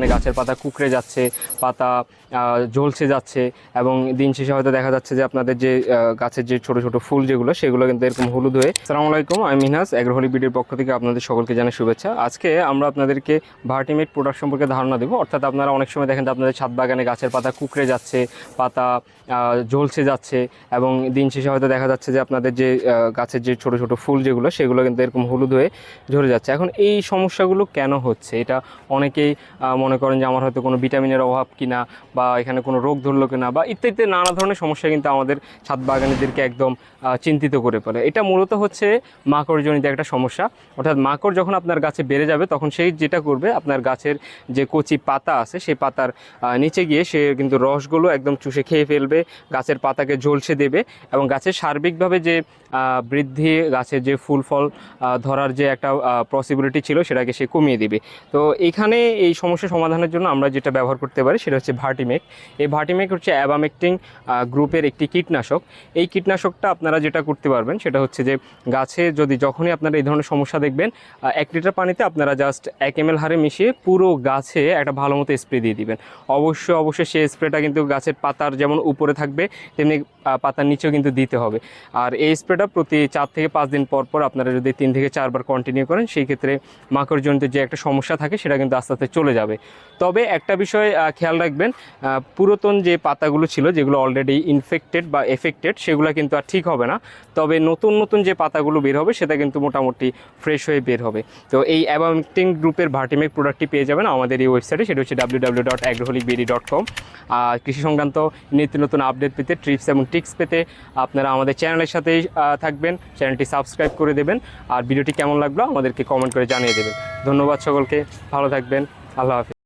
মানে গাছের পাতা কুকড়ে যাচ্ছে পাতা ঝলসে যাচ্ছে এবং দিন শেষে হয়তো দেখা যাচ্ছে যে আপনাদের যে গাছের যে ছোট ছোট ফুল যেগুলো সেগুলো কিন্তু এরকম হলুদ হয়ে সালাম আলাইকুম আমি মিনহাস বিডির পক্ষ থেকে আপনাদের সকলকে জানাই শুভেচ্ছা। আজকে আমরা আপনাদেরকে ভার্টিমেট প্রোডাক্ট সম্পর্কে ধারণা দেবো। অর্থাৎ আপনারা অনেক সময় দেখেন যে আপনাদের ছাদ বাগানে গাছের পাতা কুকড়ে যাচ্ছে পাতা ঝলসে যাচ্ছে এবং দিন শেষে হয়তো দেখা যাচ্ছে যে আপনাদের যে গাছের যে ছোট ছোট ফুল যেগুলো সেগুলো কিন্তু এরকম হলুদ হয়ে ঝরে যাচ্ছে। এখন এই সমস্যাগুলো কেন হচ্ছে? এটা অনেকেই আহ, মনে করেন যে আমার হয়তো কোনো ভিটামিনের অভাব কিনা বা এখানে কোনো রোগ ধরলো কিনা বা ইত্যাদি নানা ধরনের সমস্যা কিন্তু আমাদের ছাদ বাগানীদেরকে একদম চিন্তিত করে ফেলে। এটা মূলত হচ্ছে মাকড়জনিত একটা সমস্যা। অর্থাৎ মাকড় যখন আপনার গাছে বেড়ে যাবে, তখন সেই যেটা করবে, আপনার গাছের যে কচি পাতা আছে সেই পাতার নিচে গিয়ে সে কিন্তু রসগুলো একদম চুষে খেয়ে ফেলবে, গাছের পাতাকে ঝলসে দেবে এবং গাছের সার্বিকভাবে যে বৃদ্ধি গাছের যে ফুল ফল ধরার যে একটা পসিবিলিটি ছিল, সেটাকে সে কমিয়ে দেবে। তো এখানে এই সমস্যা সমাধানের জন্য আমরা যেটা ব্যবহার করতে পারি সেটা হচ্ছে ভার্টিমেক এই ভার্টিমেক হচ্ছে অ্যাবামেকটিং গ্রুপের একটি কীটনাশক। এই কীটনাশকটা আপনারা যেটা করতে পারবেন সেটা হচ্ছে যে গাছে যদি যখনই আপনারা এই ধরনের সমস্যা দেখবেন এক লিটার পানিতে আপনারা জাস্ট এক এম হারে মিশিয়ে পুরো গাছে একটা ভালো মতো স্প্রে দিয়ে দিবেন। অবশ্যই অবশ্যই সেই স্প্রেটা কিন্তু গাছের পাতার যেমন উপরে থাকবে, তেমনি পাতার নিচেও কিন্তু দিতে হবে। আর এই স্প্রেটা প্রতি চার থেকে পাঁচ দিন পর পর আপনারা যদি তিন থেকে চারবার কন্টিনিউ করেন, সেই ক্ষেত্রে মাকড়জনিত যে একটা সমস্যা থাকে সেটা কিন্তু আস্তে আস্তে চলে যাবে। তবে একটা বিষয় খেয়াল রাখবেন পুরাতন যে পাতাগুলো ছিল, যেগুলো অলরেডি ইনফেক্টেড বা এফেক্টেড সেগুলো কিন্তু আর ঠিক হবে না। তবে নতুন নতুন যে পাতাগুলো বের হবে, সেটা কিন্তু মোটামুটি ফ্রেশ হয়ে বের হবে। তো এই অ্যাবাউন্টিং গ্রুপের ভার্টিমেক প্রোডাক্টটি পেয়ে যাবেন আমাদের এই ওয়েবসাইটে সেটা হচ্ছে W W dot agroholic dot com আর কৃষি সংক্রান্ত নিত্য নতুন আপডেট পেতে ট্রিপস এবং টিক্স পেতে আপনারা আমাদের চ্যানেলের সাথেই থাকবেন। চ্যানেলটি সাবস্ক্রাইব করে দেবেন। আর ভিডিওটি কেমন লাগল, আমাদেরকে কমেন্ট করে জানিয়ে দেবেন। ধন্যবাদ সকলকে, ভালো থাকবেন। আল্লাহ হাফিজ।